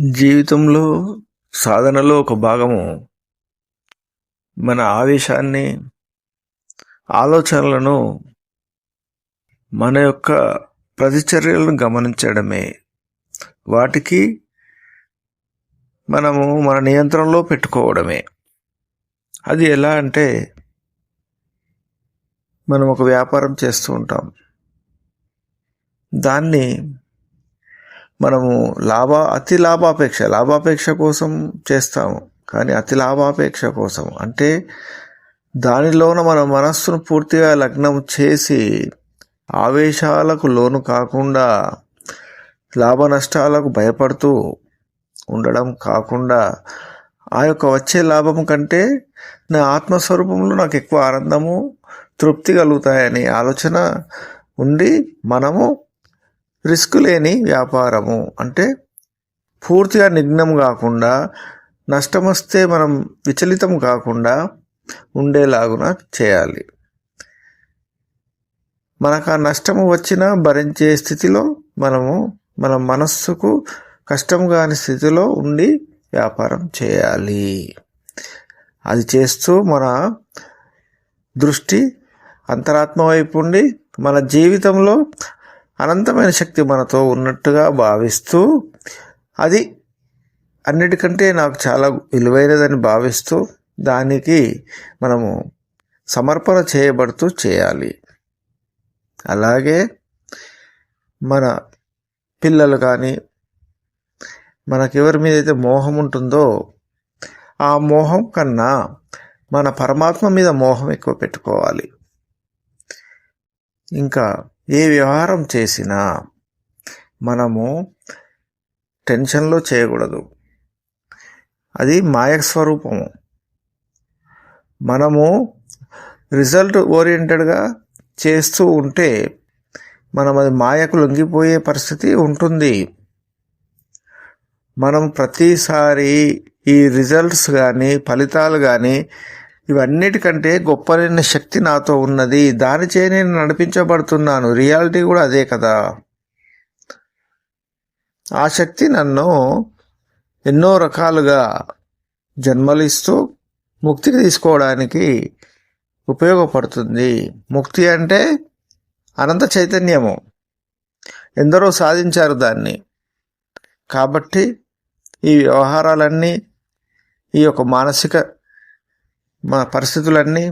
జీవితంలో సాధనలో ఒక భాగము. మన ఆవేశాన్ని ఆలోచనలను మన యొక్క ప్రతిచర్యలను గమనించడమే. వాటికి మనము మన నియంత్రణలో పెట్టుకోవడమే. అది ఎలా అంటే మనం ఒక వ్యాపారం చేస్తూ ఉంటాం. దాన్ని మనము లాభ అతి లాభాపేక్ష లాభాపేక్ష కోసం చేస్తాము. కానీ అతి లాభాపేక్ష కోసం. అంటే దానిలోన మన మనస్సును పూర్తిగా లగ్నం చేసి ఆవేశాలకు లోను కాకుండా లాభ నష్టాలకు భయపడుతూ ఉండడం కాకుండా ఆ యొక్క వచ్చే లాభం కంటే నా ఆత్మస్వరూపంలో నాకు ఎక్కువ ఆనందము తృప్తి కలుగుతాయని ఆలోచన ఉండి మనము రిస్క్ లేని వ్యాపారము. అంటే పూర్తిగా నిఘ్నం కాకుండా నష్టం వస్తే మనం విచలితం కాకుండా ఉండేలాగున చేయాలి. మనకు ఆ నష్టము వచ్చినా భరించే స్థితిలో మనము మన మనస్సుకు కష్టం కాని స్థితిలో ఉండి వ్యాపారం చేయాలి. అది చేస్తూ మన దృష్టి అంతరాత్మ వైపు ఉండి మన జీవితంలో అనంతమైన శక్తి మనతో ఉన్నట్టుగా భావిస్తూ అది అన్నిటికంటే నాకు చాలా విలువైనదని భావిస్తూ దానికి మనము సమర్పణ చేయబడుతూ చేయాలి. అలాగే మన పిల్లలు కానీ మనకెవరి మీద అయితే మోహం ఉంటుందో ఆ మోహం కన్నా మన పరమాత్మ మీద మోహం ఎక్కువ పెట్టుకోవాలి. ఇంకా ఏ వ్యవహారం చేసినా మనము టెన్షన్లో చేయకూడదు. అది మాయ స్వరూపము. మనము రిజల్ట్ ఓరియంటెడ్గా చేస్తూ ఉంటే మనం అది మాయకు లొంగిపోయే పరిస్థితి ఉంటుంది. మనం ప్రతిసారి ఈ రిజల్ట్స్ కానీ ఫలితాలు కానీ ఇవన్నిటికంటే గొప్పలైన శక్తి నాతో ఉన్నది. దానిచే నేను నడిపించబడుతున్నాను. రియాలిటీ కూడా అదే కదా. ఆ శక్తి నన్ను ఎన్నో రకాలుగా జన్మలిస్తూ ముక్తికి తీసుకోవడానికి ఉపయోగపడుతుంది. ముక్తి అంటే అనంత చైతన్యము. ఎందరో సాధించారు దాన్ని. కాబట్టి ఈ వ్యవహారాలన్నీ ఈ యొక్క మానసిక మా పరిస్థితులన్నీ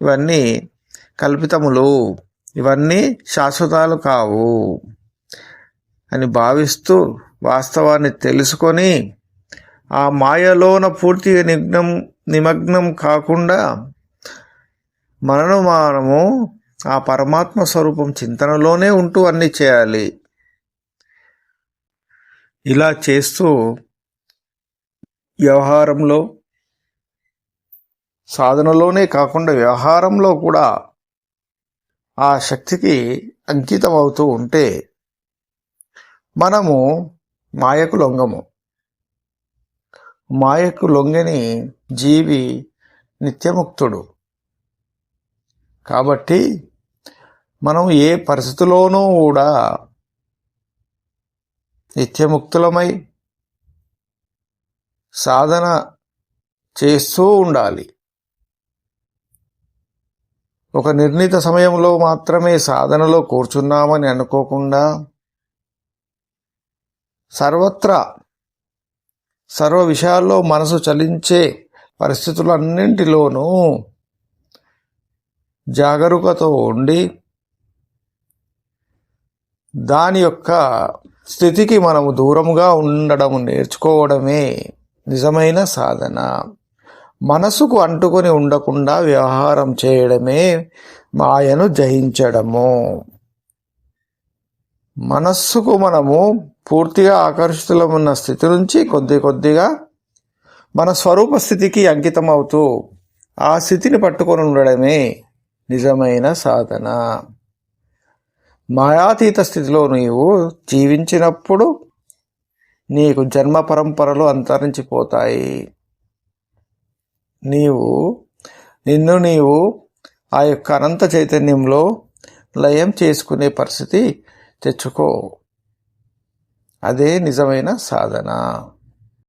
ఇవన్నీ కల్పితములు. ఇవన్నీ శాశ్వతాలు కావు అని భావిస్తూ వాస్తవాన్ని తెలుసుకొని ఆ మాయలోన పూర్తిగా నిగ్నం నిమగ్నం కాకుండా మనను మనము ఆ పరమాత్మ స్వరూపం చింతనలోనే ఉంటూ అన్నీ చేయాలి. ఇలా చేస్తూ వ్యవహారంలో సాధనలోనే కాకుండా వ్యవహారంలో కూడా ఆ శక్తికి అంకితం అవుతూ ఉంటే మనము మాయకు లొంగము. మాయకు లొంగని జీవి నిత్యముక్తుడు. కాబట్టి మనం ఏ పరిస్థితిలోనూ కూడా నిత్యముక్తులమై సాధన చేస్తూ ఉండాలి. ఒక నిర్ణీత సమయంలో మాత్రమే సాధనలో కూర్చున్నామని అనుకోకుండా సర్వత్రా సర్వ విషయాల్లో మనసు చలించే పరిస్థితులన్నింటిలోనూ జాగరూకతో ఉండి దాని యొక్క స్థితికి మనము దూరంగా ఉండడం నేర్చుకోవడమే నిజమైన సాధన. మనసుకు అంటుకొని ఉండకుండా వ్యవహారం చేయడమే మాయను జయించడము. మనస్సుకు మనము పూర్తిగా ఆకర్షితులమున్న స్థితి నుంచి కొద్ది కొద్దిగా మన స్వరూప స్థితికి అంకితం అవుతూ ఆ స్థితిని పట్టుకొని ఉండడమే నిజమైన సాధన. మాయాతీత స్థితిలో నీవు జీవించినప్పుడు నీకు జన్మ పరంపరలు అంతరించిపోతాయి. నీవు నిన్ను నీవు ఆ యొక్క అనంత చైతన్యంలో లయం చేసుకునే పరిస్థితి తెచ్చుకో. అదే నిజమైన సాధన.